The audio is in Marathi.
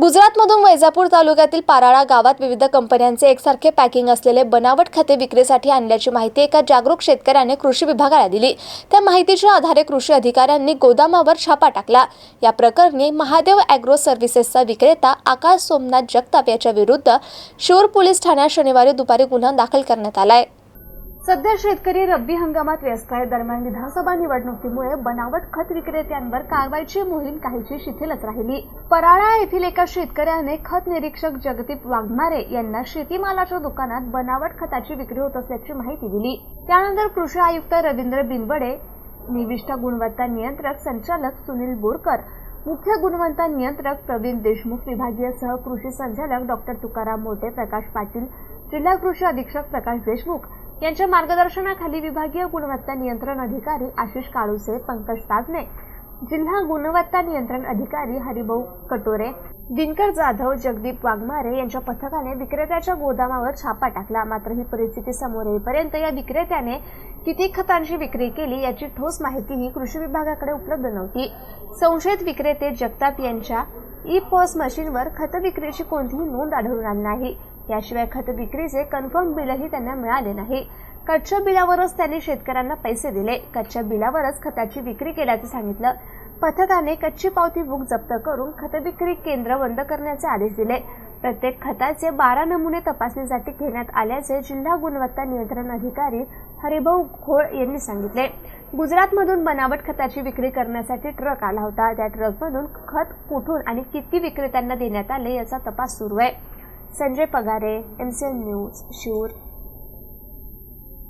गुजरातमधून वैजापूर तालुक्यातील पाराळा गावात विविध कंपन्यांचे एकसारखे पॅकिंग असलेले बनावट खते विक्रीसाठी आणल्याची माहिती एका जागरूक शेतकऱ्याने कृषी विभागाला दिली. त्या माहितीच्या आधारे कृषी अधिकाऱ्यांनी गोदामावर छापा टाकला. या प्रकरणी महादेव अॅग्रो सर्व्हिसेसचा विक्रेता आकाश सोमनाथ जगताप याच्या विरुद्ध शूर पोलीस ठाण्यात शनिवारी दुपारी गुन्हा दाखल करण्यात आलाय. सध्या शेतकरी रब्बी हंगामात व्यस्त आहे दरम्यान विधानसभा निवडणुकीमुळे बनावट खत विक्रेत्यांवर कारवाईची मोहीम काहीशी शिथिलच राहिली. पराळा येथील एका शेतकऱ्याने खत निरीक्षक जगदीप वाघमारे यांना शेतीमालाच्या दुकानात बनावट खताची विक्री होत असल्याची माहिती दिली. त्यानंतर कृषी आयुक्त रवींद्र बिनवडे निविष्ट गुणवत्ता नियंत्रक संचालक सुनील बोरकर मुख्य गुणवत्ता नियंत्रक प्रवीण देशमुख विभागीय सह कृषी संचालक डॉक्टर तुकाराम मोटे प्रकाश पाटील जिल्हा कृषी अधीक्षक प्रकाश देशमुख यांच्या मार्गदर्शनाखाली विभागीय गुणवत्ता नियंत्रण अधिकारी आशिष काळुसे पंकज ताजने जिल्हा गुणवत्ता नियंत्रण अधिकारी हरिभाऊ कटोरे दिनकर जाधव जगदीप वाघमारे यांच्या पथकाने विक्रेत्याच्या गोदामावर छापा टाकला. मात्र ही परिस्थिती समोर येईपर्यंत या विक्रेत्याने किती खतांची विक्री केली याची ठोस माहितीही कृषी विभागाकडे उपलब्ध नव्हती. संशयित विक्रेते जगताप यांच्या ई पॉस मशीनवर खत विक्रीची कोणतीही नोंद आढळून आली नाही. याशिवाय खत विक्रीचे कन्फर्म बिलही त्यांना मिळाले नाही. कच्च्या बिलावरच त्यांनी शेतकऱ्यांना पैसे दिले. कच्च्या बिलावरच खताची विक्री केल्याचं सांगितलं. पथकाने कच्ची पावती बुक जप्त करून खत विक्री केंद्र बंद करण्याचे आदेश दिले. प्रत्येक खताचे बारा नमुने तपासणीसाठी घेण्यात आल्याचे जिल्हा गुणवत्ता नियंत्रण अधिकारी हरिभाऊ खोळ यांनी सांगितले. गुजरातमधून बनावट खताची विक्री करण्यासाठी ट्रक आला होता. त्या ट्रकमधून खत कुठून आणि किती विक्रेत्यांना देण्यात आले याचा तपास सुरू आहे. Sanjay Pagare M cell news Shivur